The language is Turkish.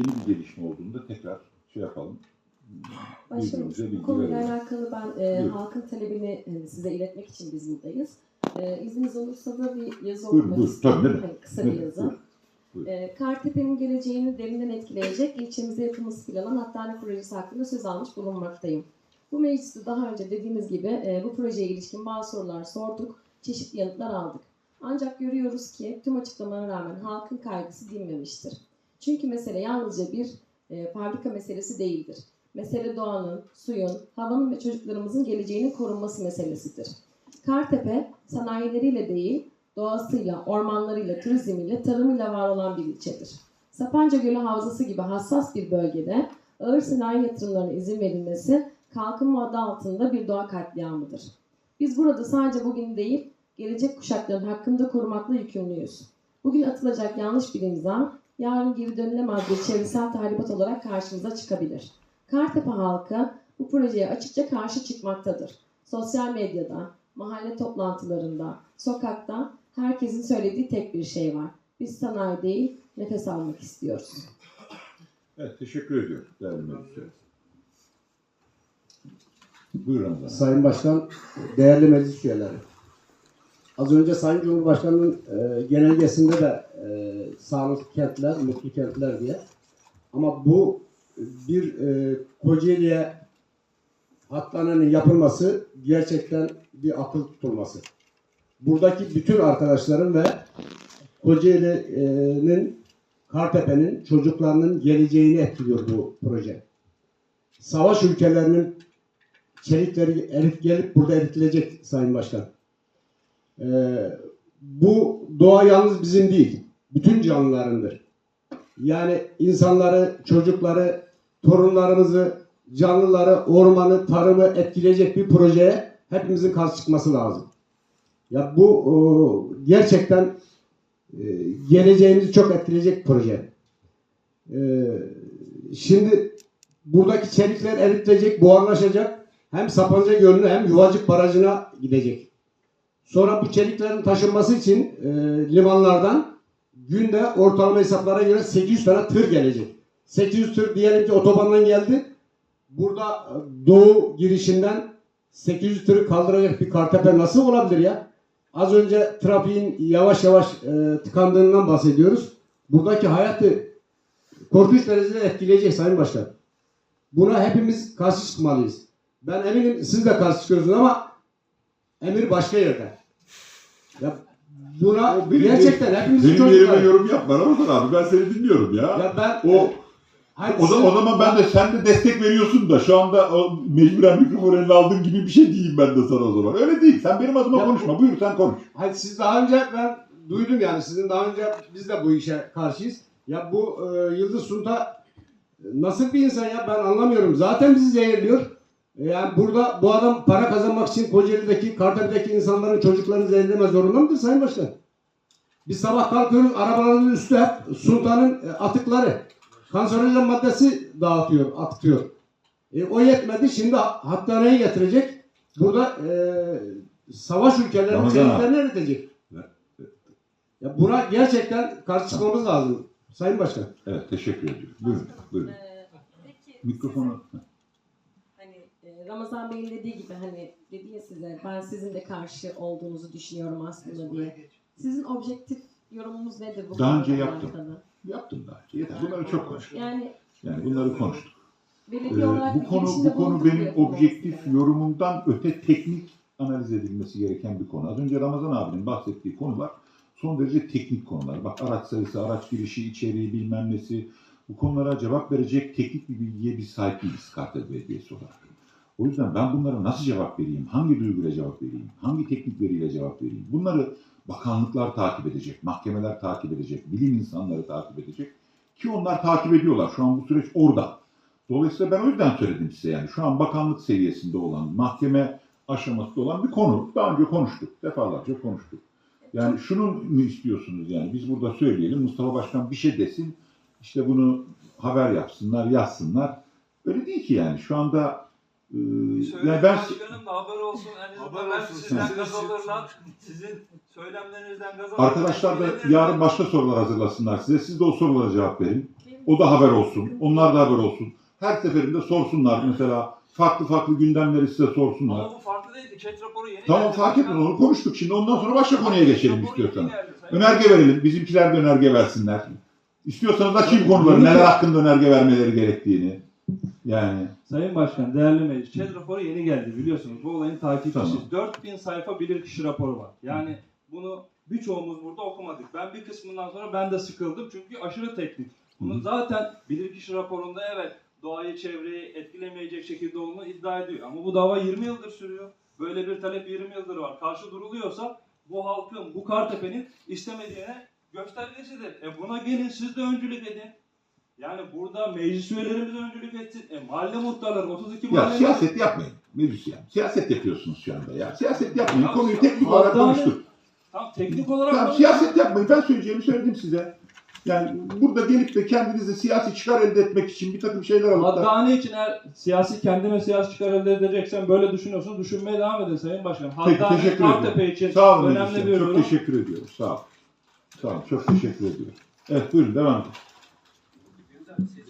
yeni bir gelişme olduğunda tekrar şey yapalım. Başkanım bu konuyla verelim. alakalı ben e, Buyurun. halkın talebini e, size iletmek için biz buradayız. E, izniniz olursa da bir yazı Buyurun, okumak buyurun. istiyorum. Tabii. Hani kısa bir yazı. Buyurun. E, Kartepe'nin geleceğini derinden etkileyecek ilçemize yapılması planlanan hastane projesi hakkında söz almış bulunmaktayım. Bu mecliste daha önce dediğimiz gibi e, bu projeye ilişkin bazı sorular sorduk, çeşitli yanıtlar aldık. Ancak görüyoruz ki tüm açıklamalara rağmen halkın kaygısı dinmemiştir. Çünkü mesele yalnızca bir e, fabrika meselesi değildir. Mesele doğanın, suyun, havanın ve çocuklarımızın geleceğinin korunması meselesidir. Kartepe sanayileriyle değil, doğasıyla, ormanlarıyla, turizmiyle, tarımıyla var olan bir ilçedir. Sapanca Gölü Havzası gibi hassas bir bölgede ağır sanayi yatırımlarına izin verilmesi kalkınma adı altında bir doğa katliamıdır. Biz burada sadece bugün değil, gelecek kuşakların hakkında korumakla yükümlüyüz. Bugün atılacak yanlış bir imza, yarın geri dönülemez bir çevresel tahribat olarak karşımıza çıkabilir. Kartepe halkı bu projeye açıkça karşı çıkmaktadır. Sosyal medyada, mahalle toplantılarında, sokakta herkesin söylediği tek bir şey var. Biz sanayi değil, nefes almak istiyoruz. Evet, teşekkür ediyorum değerli meclisler. Buyurun. Sayın Başkan, değerli meclis üyeleri. Az önce Sayın Cumhurbaşkanı'nın e, genelgesinde de e, sağlıklı kentler, mutlu kentler diye. Ama bu bir e, Kocaeli'ye hastanenin yapılması gerçekten bir akıl tutulması. Buradaki bütün arkadaşlarım ve Kocaeli'nin Kartepe'nin çocuklarının geleceğini etkiliyor bu proje. Savaş ülkelerinin çelikleri erit gelip burada eritilecek Sayın Başkan. Ee, bu doğa yalnız bizim değil, bütün canlılarındır. Yani insanları, çocukları, torunlarımızı, canlıları, ormanı, tarımı etkileyecek bir projeye hepimizin karşı çıkması lazım. Ya bu o, gerçekten e, geleceğimizi çok etkileyecek proje. Ee, şimdi buradaki çelikler eritilecek, buharlaşacak hem Sapanca Gölü'ne hem Yuvacık Barajı'na gidecek. Sonra bu çeliklerin taşınması için e, limanlardan günde ortalama hesaplara göre 800 tane tır gelecek. 800 tır diyelim ki otobandan geldi. Burada e, doğu girişinden 800 tırı kaldıracak bir Kartepe nasıl olabilir ya? Az önce trafiğin yavaş yavaş e, tıkandığından bahsediyoruz. Buradaki hayatı korkunç derecede etkileyecek Sayın Başkan. Buna hepimiz karşı çıkmalıyız. Ben eminim siz de karşı çıkıyorsunuz ama emir başka yerde. Ya buna O benim- gerçekten hepimizin Benim çocukları. yorum yapma Ramazan abi. Ben seni dinliyorum ya. Ya ben O Hayır, o, da, o zaman ben de sen de destek veriyorsun da şu anda o mecburen mikrofonu eline aldığın gibi bir şey diyeyim ben de sana o zaman. Öyle değil. Sen benim adıma Ya- konuşma. Buyur sen konuş. Hayır siz daha önce ben duydum yani sizin daha önce biz de bu işe karşıyız. Ya bu e, Yıldız Sunta nasıl bir insan ya ben anlamıyorum. Zaten bizi zehirliyor. Yani burada bu adam para kazanmak için Kocaeli'deki, Kartepe'deki insanların çocuklarını zehirleme zorunda mıdır Sayın Başkan? Biz sabah kalkıyoruz arabaların üstü hep Sultan'ın e, atıkları. Kanserojen maddesi dağıtıyor, atıyor. E, o yetmedi şimdi ha- hastaneye getirecek. Burada e, savaş ülkelerinin çeliklerini eritecek. Ya buna gerçekten karşı çıkmamız lazım Sayın Başkan. Evet teşekkür ediyorum. Buyurun. Buyurun. Ee, peki Mikrofonu. Sizin, hani e, Ramazan Bey'in dediği gibi hani dedi ya size ben sizin de karşı olduğunuzu düşünüyorum aslında diye. Sizin objektif yorumunuz nedir bu Daha önce yaptım. alakalı? Yaptım daha önce. Yeter. Bunları çok konuştuk. Yani Yani bunları konuştuk. belediye Ee, bu konu bu konu benim objektif yani. yorumumdan öte teknik analiz edilmesi gereken bir konu. Az önce Ramazan abinin bahsettiği konular son derece teknik konular. Bak araç sayısı, araç girişi, içeriği bilmem nesi bu konulara cevap verecek teknik bir bilgiye biz sahip değiliz Kartal Belediyesi olarak. O yüzden ben bunlara nasıl cevap vereyim, hangi duyguyla cevap vereyim, hangi teknik veriyle cevap vereyim bunları bakanlıklar takip edecek, mahkemeler takip edecek, bilim insanları takip edecek ki onlar takip ediyorlar. Şu an bu süreç orada. Dolayısıyla ben o yüzden söyledim size yani. Şu an bakanlık seviyesinde olan, mahkeme aşamasında olan bir konu. Daha önce konuştuk, defalarca konuştuk. Yani şunu mu istiyorsunuz yani biz burada söyleyelim Mustafa Başkan bir şey desin işte bunu haber yapsınlar yazsınlar. Öyle değil ki yani şu anda e, Söyle yani ben başkanım da haber olsun. En Haber azından olsun. sizden gaz alırlar. Sizin söylemlerinizden gaz alırlar. arkadaşlar da yarın başka sorular hazırlasınlar size. Siz de o sorulara cevap verin. O da haber olsun. Onlar da haber olsun. Her seferinde sorsunlar mesela. Farklı farklı gündemleri size sorsunlar. Ama bu farklı değildi. Chat raporu yeni Tamam geldi. fark etmez onu konuştuk. Şimdi ondan sonra başka konuya geçelim. Sayın Önerge verelim. Bizimkiler de önerge versinler. İstiyorsanız açayım konuları. Neler hakkında önerge vermeleri gerektiğini. Yani Sayın Başkan, değerli meclis, ÇED raporu yeni geldi biliyorsunuz. Bu olayın takipçisi. Tamam. 4000 sayfa bilirkişi raporu var. Yani bunu birçoğumuz burada okumadık. Ben bir kısmından sonra ben de sıkıldım çünkü aşırı teknik. Bunu Hı. zaten bilirkişi raporunda evet doğayı, çevreyi etkilemeyecek şekilde olduğunu iddia ediyor. Ama bu dava 20 yıldır sürüyor. Böyle bir talep 20 yıldır var. Karşı duruluyorsa bu halkın, bu Kartepe'nin istemediğine göstergesidir. E buna gelin siz de öncülük edin. Yani burada meclis üyelerimiz öncülük etsin. E mahalle muhtarları 32 ya mahalle siyaset yapmayın. Müzisyen. Siyaset yapıyorsunuz şu anda ya. Siyaset yapmayın. Ya, Konuyu teknik olarak konuştuk. Tam teknik olarak Tamam, siyaset yapmayın. Ben söyleyeceğimi söyledim size. Yani burada gelip de kendinize siyasi çıkar elde etmek için bir takım şeyler alıp da Haddane için eğer siyasi kendine siyasi çıkar elde edeceksen böyle düşünüyorsun. Düşünmeye devam edin Sayın Başkan. Peki, Haddane teşekkür Kartepe için Sağ olun önemli bir Çok teşekkür ediyorum. Sağ olun. Sağ olun. Çok teşekkür ediyorum. Evet buyurun devam edin.